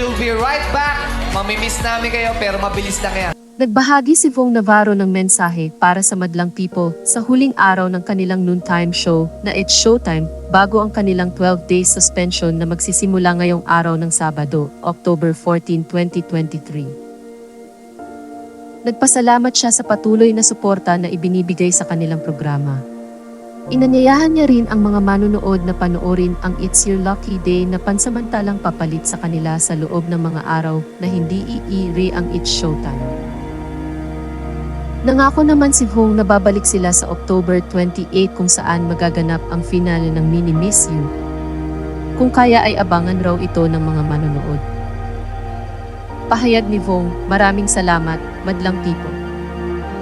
We'll be right back. Mamimiss namin kayo pero mabilis lang yan. Nagbahagi si Vong Navarro ng mensahe para sa madlang people sa huling araw ng kanilang noontime show na It's Showtime bago ang kanilang 12 days suspension na magsisimula ngayong araw ng Sabado, October 14, 2023. Nagpasalamat siya sa patuloy na suporta na ibinibigay sa kanilang programa. Inanyayahan niya rin ang mga manunood na panoorin ang It's Your Lucky Day na pansamantalang papalit sa kanila sa loob ng mga araw na hindi iiri ang It's Showtime. Nangako naman si Hong na babalik sila sa October 28 kung saan magaganap ang finale ng Mini Miss You. Kung kaya ay abangan raw ito ng mga manonood. Pahayag ni Vong, maraming salamat, madlang tipo.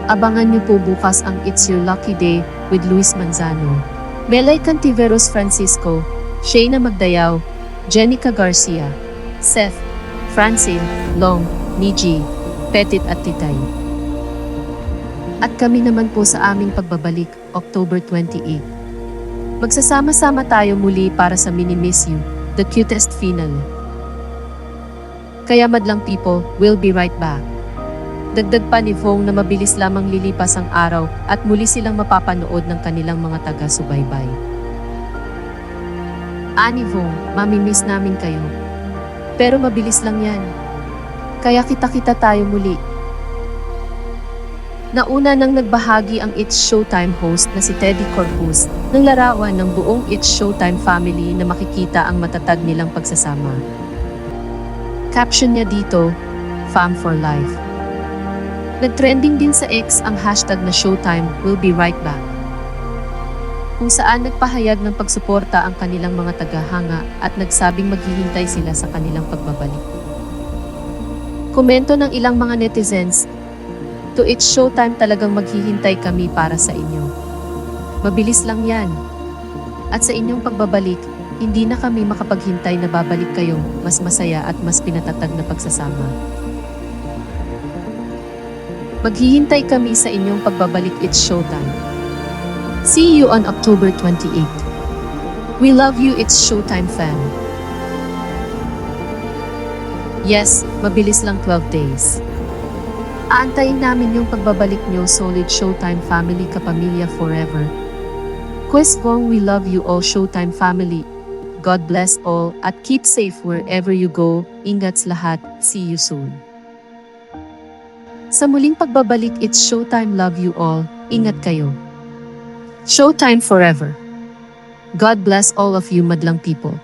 Abangan niyo po bukas ang It's Your Lucky Day with Luis Manzano. Melay Cantiveros Francisco, Shayna Magdayaw, Jenica Garcia, Seth, Francine, Long, Niji, Petit at Titay. At kami naman po sa aming pagbabalik, October 28. Magsasama-sama tayo muli para sa Mini Miss You, the cutest finale. Kaya madlang people, we'll be right back. Dagdag pa ni Vong na mabilis lamang lilipas ang araw at muli silang mapapanood ng kanilang mga taga-subaybay. Ani Vong, mamimiss namin kayo. Pero mabilis lang yan. Kaya kita-kita tayo muli. Nauna nang nagbahagi ang It's Showtime host na si Teddy Corpus ng larawan ng buong It's Showtime family na makikita ang matatag nilang pagsasama. Caption niya dito, Fam for Life. Nagtrending din sa X ang hashtag na Showtime will be right back. Kung saan nagpahayag ng pagsuporta ang kanilang mga tagahanga at nagsabing maghihintay sila sa kanilang pagbabalik. Komento ng ilang mga netizens, To It's Showtime talagang maghihintay kami para sa inyo. Mabilis lang yan. At sa inyong pagbabalik, hindi na kami makapaghintay na babalik kayong mas masaya at mas pinatatag na pagsasama. Maghihintay kami sa inyong pagbabalik It's Showtime. See you on October 28. We love you It's Showtime fan. Yes, mabilis lang 12 days. Aantayin namin yung pagbabalik nyo, solid Showtime family kapamilya forever. Quest Vong, we love you all Showtime family. God bless all at keep safe wherever you go. Ingat sa lahat. See you soon. Sa muling pagbabalik, it's Showtime love you all. Ingat kayo. Showtime forever. God bless all of you madlang people.